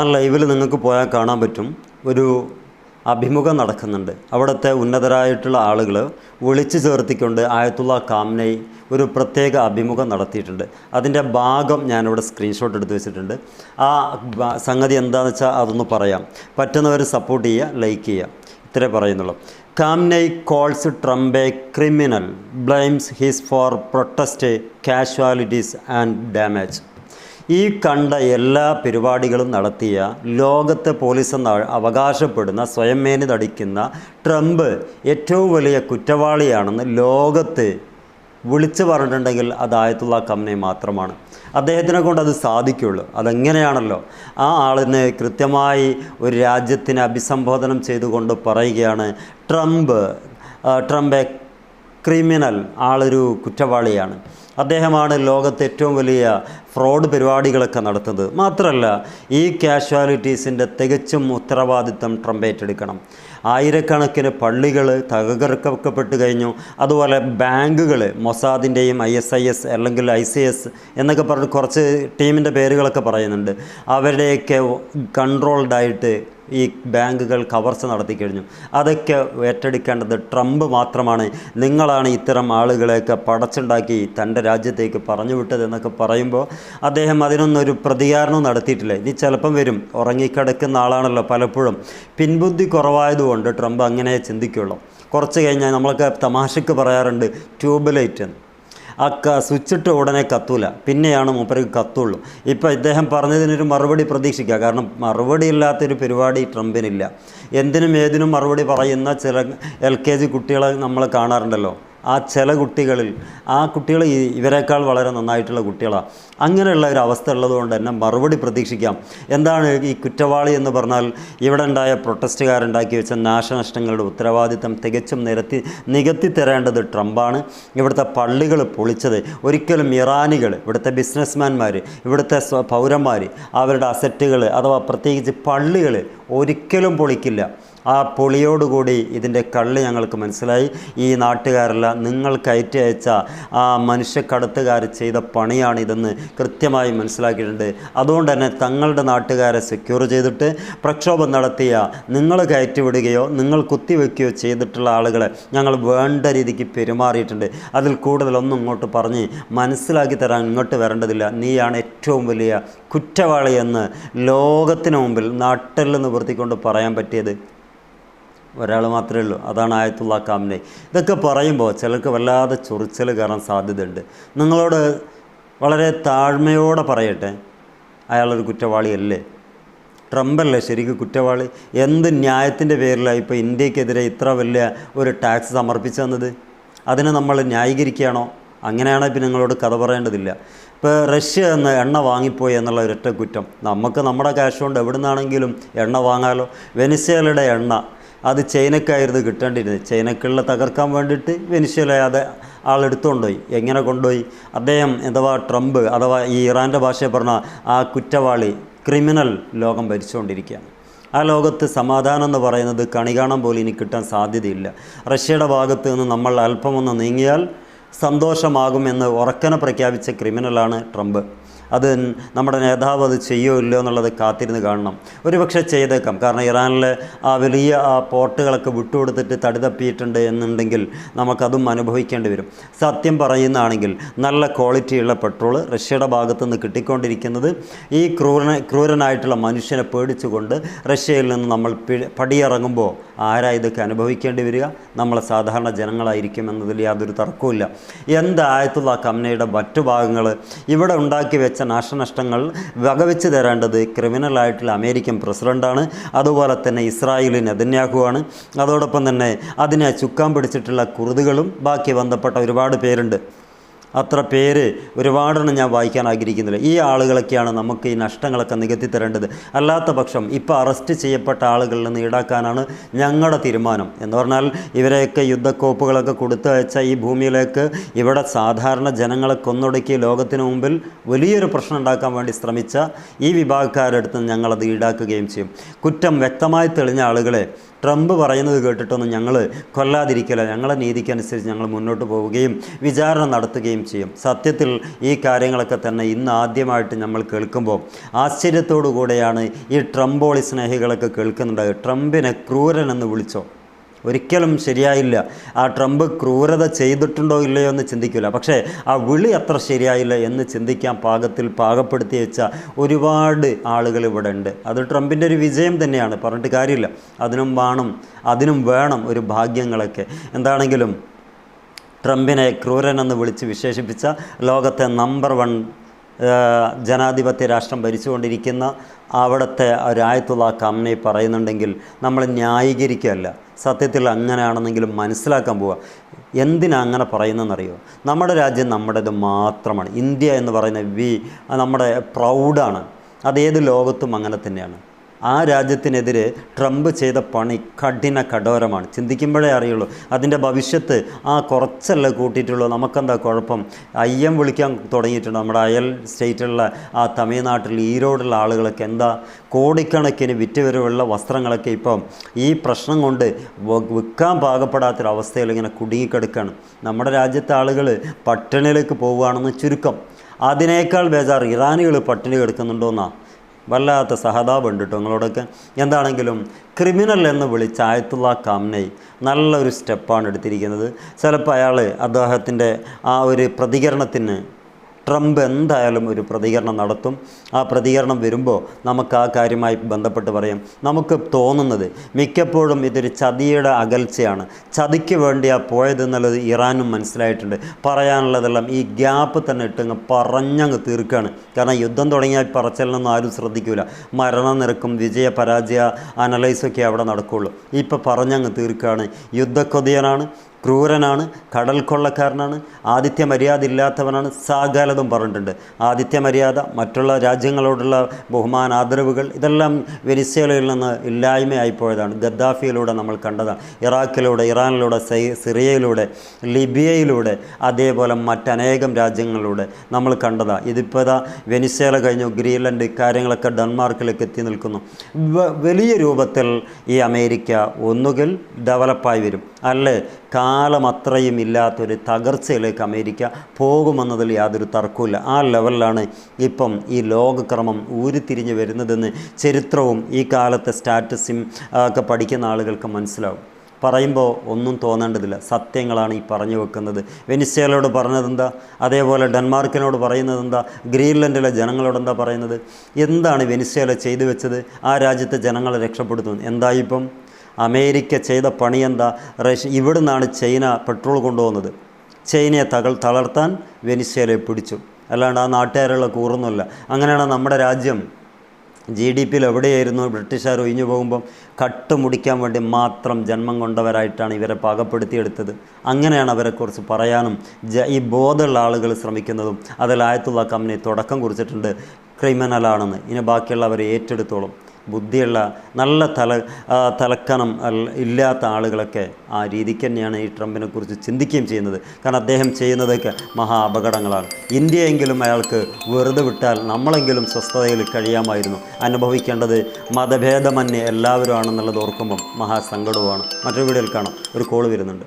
ആ ലൈവിൽ നിങ്ങൾക്ക് പോയാൽ കാണാൻ പറ്റും. ഒരു അഭിമുഖം നടക്കുന്നുണ്ട്. അവിടുത്തെ ഉന്നതരായിട്ടുള്ള ആളുകൾ വിളിച്ചു ചേർത്തിക്കൊണ്ട് ആയത്തുള്ള കാംനൈ ഒരു പ്രത്യേക അഭിമുഖം നടത്തിയിട്ടുണ്ട്. അതിന്റെ ഭാഗം ഞാനിവിടെ സ്ക്രീൻഷോട്ട് എടുത്ത് വെച്ചിട്ടുണ്ട്. ആ സംഗതി എന്താണെന്ന് വെച്ചാൽ അതൊന്ന് പറയാം. പറ്റുന്നവർ സപ്പോർട്ട് ചെയ്യുക ലൈക്ക് ചെയ്യുക. ഇത്രേ പറയുന്നുള്ളൂ. Khamenei calls Trump a criminal blames his for protest casualties and damage ഈ കണ്ട എല്ലാ പരിപാടികളും നടത്തിയ ലോകത്തെ പോലീസ് എന്ന് അവകാശപ്പെടുന്ന സ്വയംമേനി തടിക്കുന്ന ട്രംപ് ഏറ്റവും വലിയ കുറ്റവാളിയാണെന്ന് ലോകത്ത് വിളിച്ചു പറഞ്ഞിട്ടുണ്ടെങ്കിൽ അത് ആയത്തുള്ള കമ്പനി മാത്രമാണ്. അദ്ദേഹത്തിനെ കൊണ്ട് അത് സാധിക്കുള്ളൂ. അതെങ്ങനെയാണല്ലോ? ആ ആളിന് കൃത്യമായി ഒരു രാജ്യത്തിനെ അഭിസംബോധനം ചെയ്തുകൊണ്ട് പറയുകയാണ് ട്രംപ്. ട്രംപ് ക്രിമിനൽ ആളൊരു കുറ്റവാളിയാണ്. അദ്ദേഹമാണ് ലോകത്തെ ഏറ്റവും വലിയ ഫ്രോഡ് പരിപാടികളൊക്കെ നടത്തുന്നത്. മാത്രമല്ല ഈ കാഷ്വാലിറ്റീസിന്റെ തികച്ചും ഉത്തരവാദിത്തം ട്രംപ് ഏറ്റെടുക്കണം. ആയിരക്കണക്കിന് പള്ളികൾ തകർക്കപ്പെട്ട് കഴിഞ്ഞു. അതുപോലെ ബാങ്കുകൾ മൊസാദിന്റെയും ഐ എസ് ഐ എസ് അല്ലെങ്കിൽ ഐ സി എസ് എന്നൊക്കെ പറഞ്ഞ് കുറച്ച് ടീമിന്റെ പേരുകളൊക്കെ പറയുന്നുണ്ട്. അവരുടെയൊക്കെ കൺട്രോൾഡായിട്ട് ഈ ബാങ്കുകൾ കവർച്ച നടത്തി കഴിഞ്ഞു. അതൊക്കെ ഏറ്റെടുക്കേണ്ടത് ട്രംപ് മാത്രമാണ്. നിങ്ങളാണ് ഇത്തരം ആളുകളെയൊക്കെ പടച്ചുണ്ടാക്കി തന്റെ രാജ്യത്തേക്ക് പറഞ്ഞു വിട്ടത് എന്നൊക്കെ പറയുമ്പോൾ അദ്ദേഹം അതിനൊന്നൊരു പ്രതികാരണം നടത്തിയിട്ടില്ല. ഇനി ചിലപ്പം വരും. ഉറങ്ങിക്കിടക്കുന്ന ആളാണല്ലോ പലപ്പോഴും. പിൻബുദ്ധി കുറവായതുകൊണ്ട് ട്രംപ് അങ്ങനെ ചിന്തിക്കുള്ളൂ. കുറച്ച് കഴിഞ്ഞാൽ നമ്മളൊക്കെ തമാശക്ക് പറയാറുണ്ട് ട്യൂബ് ലൈറ്റ് എന്ന് ആ ക സ്വിച്ചിട്ട് ഉടനെ കത്തൂല. പിന്നെയാണ് മൂപ്പർക്ക് കത്തുള്ളൂ. ഇപ്പോൾ ഇദ്ദേഹം പറഞ്ഞതിനൊരു മറുപടി പ്രതീക്ഷിക്കുക. കാരണം മറുപടി ഇല്ലാത്തൊരു പരിപാടി ട്രംപിനില്ല. എന്തിനും ഏതിനും മറുപടി പറയുന്ന ചില എൽ കെ ജി കുട്ടികളെ നമ്മൾ കാണാറുണ്ടല്ലോ. ആ ചില കുട്ടികളിൽ ആ കുട്ടികൾ ഇവരെക്കാൾ വളരെ നന്നായിട്ടുള്ള കുട്ടികളാണ് അങ്ങനെയുള്ള ഒരു അവസ്ഥ ഉള്ളതുകൊണ്ട് തന്നെ മറുപടി പ്രതീക്ഷിക്കാം. എന്താണ് ഈ കുറ്റവാളി എന്ന് പറഞ്ഞാൽ ഇവിടെ ഉണ്ടായ പ്രൊട്ടസ്റ്റുകാരുണ്ടാക്കി വെച്ച നാശനഷ്ടങ്ങളുടെ ഉത്തരവാദിത്തം തികച്ചും നിരത്തി നികത്തി തരേണ്ടത് ട്രംപാണ്. ഇവിടുത്തെ പള്ളികൾ പൊളിച്ചത് ഒരിക്കലും ഇറാനികൾ ഇവിടുത്തെ ബിസിനസ്മാൻമാർ ഇവിടുത്തെ പൗരന്മാർ അവരുടെ അസറ്റുകൾ അഥവാ പ്രത്യേകിച്ച് പള്ളികൾ ഒരിക്കലും പൊളിക്കില്ല. ആ പൊളിയോടുകൂടി ഇതിന്റെ കള്ളി ഞങ്ങൾക്ക് മനസ്സിലായി. ഈ നാട്ടുകാരല്ല നിങ്ങൾ കയറ്റി അയച്ച ആ മനുഷ്യക്കടത്തുകാർ ചെയ്ത പണിയാണിതെന്ന് കൃത്യമായി മനസ്സിലാക്കിയിട്ടുണ്ട്. അതുകൊണ്ട് തന്നെ തങ്ങളുടെ നാട്ടുകാരെ സെക്യൂർ ചെയ്തിട്ട് പ്രക്ഷോഭം നടത്തിയ നിങ്ങൾ കയറ്റിവിടുകയോ നിങ്ങൾ കുത്തിവെക്കുകയോ ചെയ്തിട്ടുള്ള ആളുകളെ ഞങ്ങൾ വേണ്ട രീതിക്ക് പെരുമാറിയിട്ടുണ്ട്. അതിൽ കൂടുതലൊന്നും ഇങ്ങോട്ട് പറഞ്ഞ് മനസ്സിലാക്കി തരാൻ ഇങ്ങോട്ട് വരേണ്ടതില്ല. നീയാണ് ഏറ്റവും വലിയ കുറ്റവാളിയെന്ന് ലോകത്തിന് മുമ്പിൽ നാട്ടിൽ നിന്ന് നിവർത്തിക്കൊണ്ട് പറയാൻ പറ്റിയത്. ഒരാൾ മാത്രമേ ഉള്ളൂ. അതാണ് ആയത്തുള്ള കാമിനെ. ഇതൊക്കെ പറയുമ്പോൾ ചിലർക്ക് വല്ലാതെ ചൊറിച്ചൽ കയറാൻ സാധ്യതയുണ്ട്. നിങ്ങളോട് വളരെ താഴ്മയോടെ പറയട്ടെ. അയാളൊരു കുറ്റവാളിയല്ലേ? ട്രംപല്ലേ ശരിക്കും കുറ്റവാളി? എന്ത് ന്യായത്തിന്റെ പേരിലാണ് ഇപ്പോൾ ഇന്ത്യക്കെതിരെ ഇത്ര വലിയ ഒരു ടാക്സ് സമർപ്പിച്ചു തന്നത് അതിനെ നമ്മൾ ന്യായീകരിക്കുകയാണോ? അങ്ങനെയാണെങ്കിൽ പിന്നെ നിങ്ങളോട് കഥ പറയേണ്ടതില്ല. ഇപ്പോൾ റഷ്യ എന്ന എണ്ണ വാങ്ങിപ്പോയി എന്നുള്ള ഒരൊറ്റ കുറ്റം. നമുക്ക് നമ്മുടെ ക്യാഷ് കൊണ്ട് എവിടെ നിന്നാണെങ്കിലും എണ്ണ വാങ്ങാലോ. വെനിസേലയുടെ എണ്ണ. അത് ചൈനക്കായിരുന്നു കിട്ടേണ്ടിയിരുന്നത്. ചൈനക്കുള്ള തകർക്കാൻ വേണ്ടിയിട്ട് വെനിശ്വല അത് ആളെടുത്തുകൊണ്ടുപോയി. എങ്ങനെ കൊണ്ടുപോയി? അദ്ദേഹം അഥവാ ട്രംപ് അഥവാ ഈ ഇറാന്റെ ഭാഷയെ പറഞ്ഞ ആ കുറ്റവാളി ക്രിമിനൽ ലോകം ഭരിച്ചുകൊണ്ടിരിക്കുകയാണ്. ആ ലോകത്ത് സമാധാനം എന്ന് പറയുന്നത് കണി കാണാൻ പോലും ഇനി കിട്ടാൻ സാധ്യതയില്ല. റഷ്യയുടെ ഭാഗത്ത് നിന്ന് നമ്മൾ അല്പമൊന്ന് നീങ്ങിയാൽ സന്തോഷമാകുമെന്ന് ഉറക്കനെ പ്രഖ്യാപിച്ച ക്രിമിനലാണ് ട്രംപ്. അത് നമ്മുടെ നേതാവ് അത് ചെയ്യോ ഇല്ലയോ എന്നുള്ളത് കാത്തിരുന്ന് കാണണം. ഒരുപക്ഷെ ചെയ്തേക്കാം. കാരണം ഇറാനിലെ ആ വലിയ ആ പോർട്ടുകളൊക്കെ വിട്ടുകൊടുത്തിട്ട് തടി തപ്പിയിട്ടുണ്ട് എന്നുണ്ടെങ്കിൽ നമുക്കതും അനുഭവിക്കേണ്ടി വരും. സത്യം പറയുന്നതാണെങ്കിൽ നല്ല ക്വാളിറ്റിയുള്ള പെട്രോൾ റഷ്യയുടെ ഭാഗത്തു നിന്ന് കിട്ടിക്കൊണ്ടിരിക്കുന്നത് ഈ ക്രൂരന ക്രൂരനായിട്ടുള്ള മനുഷ്യനെ പേടിച്ചുകൊണ്ട് റഷ്യയിൽ നിന്ന് നമ്മൾ പടിയിറങ്ങുമ്പോൾ ആരാ ഇതൊക്കെ അനുഭവിക്കേണ്ടി വരിക? നമ്മളെ സാധാരണ ജനങ്ങളായിരിക്കും എന്നതിൽ യാതൊരു തർക്കവുമില്ല. എന്തായത്തുള്ള കമ്മനയുടെ മറ്റു ഭാഗങ്ങൾ ഇവിടെ ഉണ്ടാക്കി വെച്ച നാശനഷ്ടങ്ങൾ വകവെച്ച് തരേണ്ടത് ക്രിമിനലായിട്ടുള്ള അമേരിക്കൻ പ്രസിഡന്റാണ് അതുപോലെ തന്നെ ഇസ്രായേലി നെതന്യാഹുവാണ് അതോടൊപ്പം തന്നെ അതിനെ ചുക്കാൻ പിടിച്ചിട്ടുള്ള കുറുതുകളും ബാക്കി ബന്ധപ്പെട്ട ഒരുപാട് പേരുണ്ട്. അത്ര പേര് ഒരുപാടെണ്ണം ഞാൻ വായിക്കാൻ ആഗ്രഹിക്കുന്നില്ല. ഈ ആളുകളൊക്കെയാണ് നമുക്ക് ഈ നഷ്ടങ്ങളൊക്കെ നികത്തി തരേണ്ടത്. അല്ലാത്ത പക്ഷം ഇപ്പോൾ അറസ്റ്റ് ചെയ്യപ്പെട്ട ആളുകളിൽ നിന്ന് ഈടാക്കാനാണ് ഞങ്ങളുടെ തീരുമാനം. എന്ന് പറഞ്ഞാൽ ഇവരെയൊക്കെ യുദ്ധക്കോപ്പുകളൊക്കെ കൊടുത്തു വെച്ചാൽ ഈ ഭൂമിയിലേക്ക് ഇവിടെ സാധാരണ ജനങ്ങളെ കൊന്നൊടുക്കി ലോകത്തിന് മുമ്പിൽ വലിയൊരു പ്രശ്നം ഉണ്ടാക്കാൻ വേണ്ടി ശ്രമിച്ച ഈ വിഭാഗക്കാരുടെ അടുത്ത് നിന്ന് ഞങ്ങളത് ഈടാക്കുകയും ചെയ്യും. കുറ്റം വ്യക്തമായി തെളിഞ്ഞ ആളുകളെ ട്രംപ് പറയുന്നത് കേട്ടിട്ടൊന്നും ഞങ്ങൾ കൊല്ലാതിരിക്കില്ല ഞങ്ങളെ നീതിക്കനുസരിച്ച് ഞങ്ങൾ മുന്നോട്ട് പോവുകയും വിചാരണ നടത്തുകയും ചെയ്യും. സത്യത്തിൽ ഈ കാര്യങ്ങളൊക്കെ തന്നെ ഇന്ന് ആദ്യമായിട്ട് നമ്മൾ കേൾക്കുമ്പോൾ ആശ്ചര്യത്തോടു കൂടെയാണ് ഈ ട്രംപോളി സ്നേഹികളൊക്കെ കേൾക്കുന്നുണ്ടായത്. ട്രംപിനെ ക്രൂരൻ എന്ന് വിളിച്ചോ? ഒരിക്കലും ശരിയായില്ല. ആ ട്രംപ് ക്രൂരത ചെയ്തിട്ടുണ്ടോ ഇല്ലയോ എന്ന് ചിന്തിക്കില്ല. പക്ഷേ ആ വിളി അത്ര ശരിയായില്ല എന്ന് ചിന്തിക്കാൻ പാകത്തിൽ പാകപ്പെടുത്തി വെച്ച ഒരുപാട് ആളുകൾ ഇവിടെ ഉണ്ട്. അത് ട്രംപിന്റെ ഒരു വിജയം തന്നെയാണ്. പറഞ്ഞിട്ട് കാര്യമില്ല. അതിനും വേണം അതിനും വേണം ഒരു ഭാഗ്യങ്ങളൊക്കെ. എന്താണെങ്കിലും ട്രംപിനെ ക്രൂരനെന്ന് വിളിച്ച് വിശേഷിപ്പിച്ച ലോകത്തെ നമ്പർ വൺ ജനാധിപത്യ രാഷ്ട്രം ഭരിച്ചുകൊണ്ടിരിക്കുന്ന അവിടുത്തെ ഒരായത്തുള്ള കമ്മി പറയുന്നുണ്ടെങ്കിൽ നമ്മൾ ന്യായീകരിക്കുകയല്ല. സത്യത്തിൽ അങ്ങനെയാണെന്നെങ്കിലും മനസ്സിലാക്കാൻ പോവുക എന്തിനാ അങ്ങനെ പറയുന്നതെന്നറിയോ? നമ്മുടെ രാജ്യം നമ്മുടേത് മാത്രമാണ്. ഇന്ത്യ എന്ന് പറയുന്ന വി നമ്മുടെ പ്രൗഡാണ്. അത് ഏത് ലോകത്തും അങ്ങനെ തന്നെയാണ്. ആ രാജ്യത്തിനെതിരെ ട്രംപ് ചെയ്ത പണി കഠിന കഠോരമാണ്. ചിന്തിക്കുമ്പോഴേ അറിയുള്ളൂ. അതിന്റെ ഭവിഷ്യത്ത് ആ കുറച്ചല്ല കൂട്ടിയിട്ടുള്ളൂ. നമുക്കെന്താ കുഴപ്പം? അയ്യം വിളിക്കാൻ തുടങ്ങിയിട്ടുണ്ട്. നമ്മുടെ അയൽ സ്റ്റേറ്റിലുള്ള ആ തമിഴ്നാട്ടിൽ ഈരോടുള്ള ആളുകളൊക്കെ എന്താ കോടിക്കണക്കിന് വിറ്റുവരവുള്ള വസ്ത്രങ്ങളൊക്കെ ഇപ്പം ഈ പ്രശ്നം കൊണ്ട് വിൽക്കാൻ പാകപ്പെടാത്തൊരവസ്ഥയിൽ ഇങ്ങനെ കുടുങ്ങിക്കിടക്കുകയാണ് നമ്മുടെ രാജ്യത്തെ ആളുകൾ പട്ടിണിയിലേക്ക് പോവുകയാണെന്ന് ചുരുക്കം. അതിനേക്കാൾ ബേജാർ ഇറാനികൾ പട്ടിണി കിടക്കുന്നുണ്ടോന്നാണ് വല്ലാത്ത സഹതാപുണ്ട് കേട്ടോ നിങ്ങളോടൊക്കെ. എന്താണെങ്കിലും ക്രിമിനൽ എന്ന് വിളിച്ച ആയത്തുള്ള കാംനൈ നല്ലൊരു സ്റ്റെപ്പാണ് എടുത്തിരിക്കുന്നത്. ചിലപ്പോൾ അയാൾ അദ്ദേഹത്തിന്റെ ആ ഒരു പ്രതികരണത്തിന് ട്രംപ് എന്തായാലും ഒരു പ്രതികരണം നടത്തും. ആ പ്രതികരണം വരുമ്പോൾ നമുക്ക് ആ കാര്യമായി ബന്ധപ്പെട്ട് പറയാം. നമുക്ക് തോന്നുന്നത് മിക്കപ്പോഴും ഇതൊരു ചതിയുടെ അകൽച്ചയാണ്. ചതിക്ക് വേണ്ടിയാ പോയതെന്നുള്ളത് ഇറാനും മനസ്സിലായിട്ടുണ്ട്. പറയാനുള്ളതെല്ലാം ഈ ഗ്യാപ്പ് തന്നെ ഇട്ടങ്ങ് പറഞ്ഞങ്ങ് തീർക്കുകയാണ് കാരണം യുദ്ധം തുടങ്ങിയാൽ പറച്ചലിനൊന്നും ആരും ശ്രദ്ധിക്കില്ല മരണനിരക്കും വിജയ പരാജയ അനലൈസൊക്കെ അവിടെ നടക്കുകയുള്ളൂ ഇപ്പോൾ പറഞ്ഞങ്ങ് തീർക്കുകയാണ് യുദ്ധക്കൊതിയനാണ്. ക്രൂരനാണ് കടൽ കൊള്ളക്കാരനാണ് ആദിത്യ മര്യാദ ഇല്ലാത്തവനാണ് സാകാലതും പറഞ്ഞിട്ടുണ്ട്. ആദിത്യ മര്യാദ മറ്റുള്ള രാജ്യങ്ങളോടുള്ള ബഹുമാന ആദരവുകൾ ഇതെല്ലാം വെനിസ്വേലയിൽ നിന്ന് ഇല്ലായ്മയായിപ്പോയതാണ്. ഗദ്ദാഫിയിലൂടെ നമ്മൾ കണ്ടതാണ്. ഇറാഖിലൂടെ ഇറാനിലൂടെ സിറിയയിലൂടെ ലിബിയയിലൂടെ അതേപോലെ മറ്റനേകം രാജ്യങ്ങളിലൂടെ നമ്മൾ കണ്ടതാണ് ഇതിപ്പോൾ ഇതാ വെനിസ്വേല കഴിഞ്ഞു ഗ്രീൻലൻഡ് കാര്യങ്ങളൊക്കെ ഡെൻമാർക്കിലേക്ക് എത്തി നിൽക്കുന്നു. വലിയ രൂപത്തിൽ ഈ അമേരിക്ക ഒന്നുകിൽ ഡെവലപ്പായി വരും. അല്ലേ? കാലം അത്രയും ഇല്ലാത്തൊരു തകർച്ചയിലേക്ക് അമേരിക്ക പോകുമെന്നതിൽ യാതൊരു തർക്കവുമില്ല. ആ ലെവലിലാണ് ഇപ്പം ഈ ലോകക്രമം ഊരിത്തിരിഞ്ഞ് വരുന്നതെന്ന് ചരിത്രവും ഈ കാലത്തെ സ്റ്റാറ്റസും ഒക്കെ പഠിക്കുന്ന ആളുകൾക്ക് മനസ്സിലാവും. പറയുമ്പോൾ ഒന്നും തോന്നേണ്ടതില്ല. സത്യങ്ങളാണ് ഈ പറഞ്ഞു വെക്കുന്നത്. വെനിസ്വേലയോട് പറഞ്ഞതെന്താ? അതേപോലെ ഡെൻമാർക്കിനോട് പറയുന്നത് എന്താ ഗ്രീൻലൻഡിലെ ജനങ്ങളോട് എന്താ പറയുന്നത്? എന്താണ് വെനിസ്വേല ചെയ്തു വെച്ചത്? ആ രാജ്യത്തെ ജനങ്ങളെ രക്ഷപ്പെടുത്തുന്നത്? എന്തായിപ്പം അമേരിക്ക ചെയ്ത പണി എന്താ റഷ്യ ഇവിടുന്നാണ് ചൈന പെട്രോൾ കൊണ്ടുപോകുന്നത്. ചൈനയെ തകൾ തളർത്താൻ വെനിസ്വേലയെ പിടിച്ചു. അല്ലാണ്ട് ആ നാട്ടുകാരുള്ള കൂറൊന്നുമില്ല. അങ്ങനെയാണ് നമ്മുടെ രാജ്യം. ജി ഡി പിയിൽ എവിടെയായിരുന്നു? ബ്രിട്ടീഷുകാർ ഒഴിഞ്ഞു പോകുമ്പം കട്ട് മുടിക്കാൻ വേണ്ടി മാത്രം ജന്മം കൊണ്ടവരായിട്ടാണ് ഇവരെ പാകപ്പെടുത്തിയെടുത്തത്. അങ്ങനെയാണ് അവരെക്കുറിച്ച് പറയാനും ജ ഈ ബോധമുള്ള ആളുകൾ ശ്രമിക്കുന്നതും അതിൽ ആയത്തുള്ള കമ്പനി തുടക്കം കുറിച്ചിട്ടുണ്ട്. ക്രിമിനലാണെന്ന്. ഇനി ബാക്കിയുള്ളവരെ ഏറ്റെടുത്തോളും. ബുദ്ധിയുള്ള നല്ല തല തലക്കനം ഇല്ലാത്ത ആളുകളൊക്കെ ആ രീതിക്ക് തന്നെയാണ് ഈ ട്രംപിനെ കുറിച്ച് ചിന്തിക്കുകയും ചെയ്യുന്നത്. കാരണം അദ്ദേഹം ചെയ്യുന്നതൊക്കെ മഹാ അപകടങ്ങളാണ്. ഇന്ത്യയെങ്കിലും അയാൾക്ക് വെറുതെ വിട്ടാൽ നമ്മളെങ്കിലും സ്വസ്ഥതയിൽ കഴിയാമായിരുന്നു. അനുഭവിക്കേണ്ടത് മതഭേദമന്യേ എല്ലാവരും ആണെന്നുള്ളത് ഓർക്കുമ്പം മഹാസങ്കടവുമാണ്. മറ്റൊരു വീഡിയോയിൽ കാണാം. ഒരു കോൾ വരുന്നുണ്ട്.